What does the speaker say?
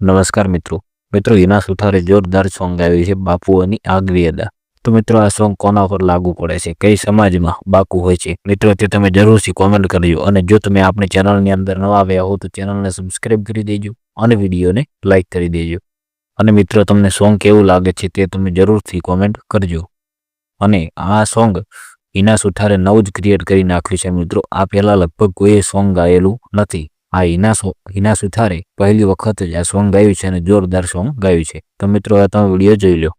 નમસ્કાર મિત્રો. મિત્રો, હિના સુથારે જોરદાર સોંગ ગાયું છે, બાપુઓની આગવી અદા તો મિત્રો, આ સોંગ કોના પર લાગુ પડે છે? કઈ સમાજમાં બાપુ હોય છે? મિત્રો, તે તમે જરૂરથી કોમેન્ટ કરજો અને જો તમે આપણી ચેનલની અંદર નવા આવ્યા હો, તો ચેનલને સબસ્ક્રાઇબ કરી દેજો અને વિડીયોને લાઇક કરી દેજો. અને મિત્રો, તમને સોંગ કેવું લાગે છે તે તમે જરૂરથી કોમેન્ટ કરજો. અને આ સોંગ હિના સુથારે નવું જ ક્રિએટ કરી નાખ્યું છે મિત્રો. આ પહેલાં લગભગ કોઈએ સોંગ ગાયેલું નથી. આ હિના હિના સુથારે પહેલી વખત જ આ સોંગ ગાયું છે અને જોરદાર સોંગ ગાયું છે. તો મિત્રો, આ તમે વીડિયો જોઈ લો